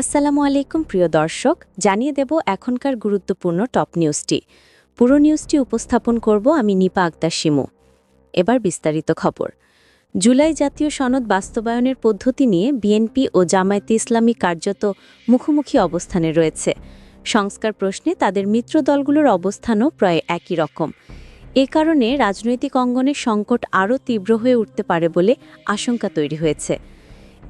আসসালামু আলাইকুম, প্রিয় দর্শক। জানিয়ে দেব এখনকার গুরুত্বপূর্ণ টপ নিউজটি। পুরো নিউজটি উপস্থাপন করব আমি নিপা আক্তার শিমু। এবার বিস্তারিত খবর। জুলাই জাতীয় সনদ বাস্তবায়নের পদ্ধতি নিয়ে বিএনপি ও জামায়াতে ইসলামী কার্যত মুখোমুখি অবস্থানে রয়েছে। সংস্কার প্রশ্নে তাদের মিত্র দলগুলোর অবস্থানও প্রায় একই রকম। এ কারণে রাজনৈতিক অঙ্গনের সংকট আরও তীব্র হয়ে উঠতে পারে বলে আশঙ্কা তৈরি হয়েছে।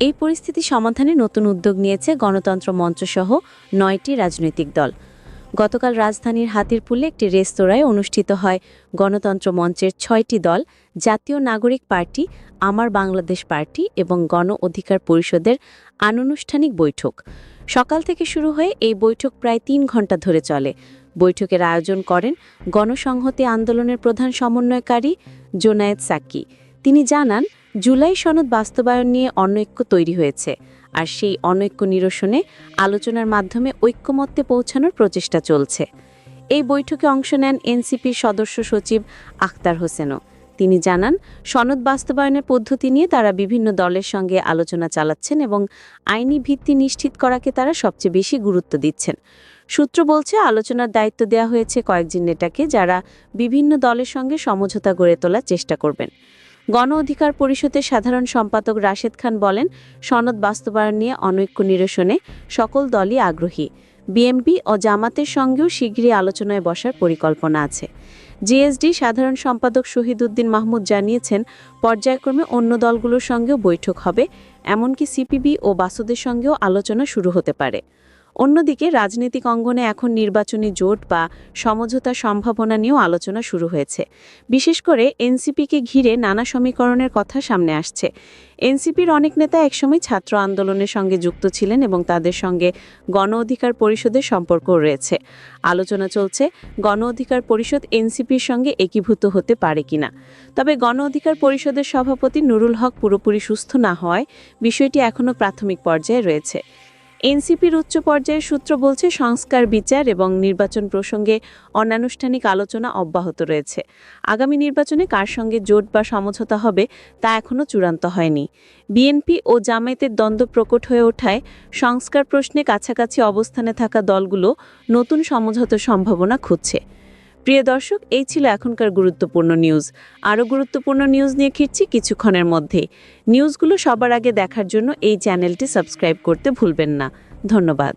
এই পরিস্থিতি সমাধানে নতুন উদ্যোগ নিয়েছে গণতন্ত্র মঞ্চসহ নয়টি রাজনৈতিক দল। গতকাল রাজধানীর হাতিরপুলে একটি রেস্তোরাঁয় অনুষ্ঠিত হয় গণতন্ত্র মঞ্চের ছয়টি দল, জাতীয় নাগরিক পার্টি, আমার বাংলাদেশ পার্টি এবং গণ অধিকার পরিষদের আনুষ্ঠানিক বৈঠক। সকাল থেকে শুরু হয়ে এই বৈঠক প্রায় তিন ঘণ্টা ধরে চলে। বৈঠকের আয়োজন করেন গণসংহতি আন্দোলনের প্রধান সমন্বয়কারী জোনায়েদ সাক্কি তিনি জানান জুলাই সনদ বাস্তবায়ন নিয়ে অনৈক্য তৈরি হয়েছে, আর সেই অনৈক্য নিরসনে আলোচনার মাধ্যমে ঐক্যমত্যে পৌঁছানোর প্রচেষ্টা চলছে। এই বৈঠকে অংশ নেন এনসিপির সদস্য সচিব আখতার হোসেনও। তিনি জানান, সনদ বাস্তবায়নের পদ্ধতি নিয়ে তারা বিভিন্ন দলের সঙ্গে আলোচনা চালাচ্ছেন এবং আইনি ভিত্তি নিশ্চিত করাকে তারা সবচেয়ে বেশি গুরুত্ব দিচ্ছেন। সূত্র বলছে, আলোচনার দায়িত্ব দেওয়া হয়েছে কয়েকজন নেতাকে যারা বিভিন্ন দলের সঙ্গে সমঝোতা গড়ে তোলার চেষ্টা করবেন। গণ অধিকার পরিষদের সাধারণ সম্পাদক রাশেদ খান বলেন, সনদ বাস্তবায়ন নিয়ে অনৈক্য নিরসনে সকল দলই আগ্রহী। বিএমপি ও জামাতের সঙ্গেও শীঘ্রই আলোচনায় বসার পরিকল্পনা আছে। জিএসডি সাধারণ সম্পাদক শহীদ উদ্দিন মাহমুদ জানিয়েছেন, পর্যায়ক্রমে অন্য দলগুলোর সঙ্গেও বৈঠক হবে, এমনকি সিপিবি ও বাসুদের সঙ্গেও আলোচনা শুরু হতে পারে। অন্যদিকে রাজনৈতিক অঙ্গনে এখন নির্বাচনী জোট বা সমঝোতার সম্ভাবনা নিয়েও আলোচনা শুরু হয়েছে। বিশেষ করে এনসিপিকে ঘিরে নানা সমীকরণের কথা সামনে আসছে। এনসিপির অনেক নেতা একসময় ছাত্র আন্দোলনের সঙ্গে যুক্ত ছিলেন এবং তাদের সঙ্গে গণ অধিকার পরিষদের সম্পর্ক রয়েছে। আলোচনা চলছে, গণ অধিকার পরিষদ এনসিপির সঙ্গে একীভূত হতে পারে কিনা। তবে গণ অধিকার পরিষদের সভাপতি নুরুল হক পুরোপুরি সুস্থ না হওয়ায় বিষয়টি এখনও প্রাথমিক পর্যায়ে রয়েছে। এনসিপির উচ্চ পর্যায়ের সূত্র বলছে, সংস্কার বিচার এবং নির্বাচন প্রসঙ্গে অনানুষ্ঠানিক আলোচনা অব্যাহত রয়েছে। আগামী নির্বাচনে কার সঙ্গে জোট বা সমঝোতা হবে, তা এখনও চূড়ান্ত হয়নি। বিএনপি ও জামায়াতের দ্বন্দ্ব প্রকট হয়ে ওঠায় সংস্কার প্রশ্নে কাছাকাছি অবস্থানে থাকা দলগুলো নতুন সমঝোতার সম্ভাবনা খুঁজছে। প্রিয় দর্শক, এই ছিল এখনকার গুরুত্বপূর্ণ নিউজ আরও গুরুত্বপূর্ণ নিউজ নিয়ে ফিরছি কিছুক্ষণের মধ্যে। নিউজগুলো সবার আগে দেখার জন্য এই চ্যানেলটি সাবস্ক্রাইব করতে ভুলবেন না। ধন্যবাদ।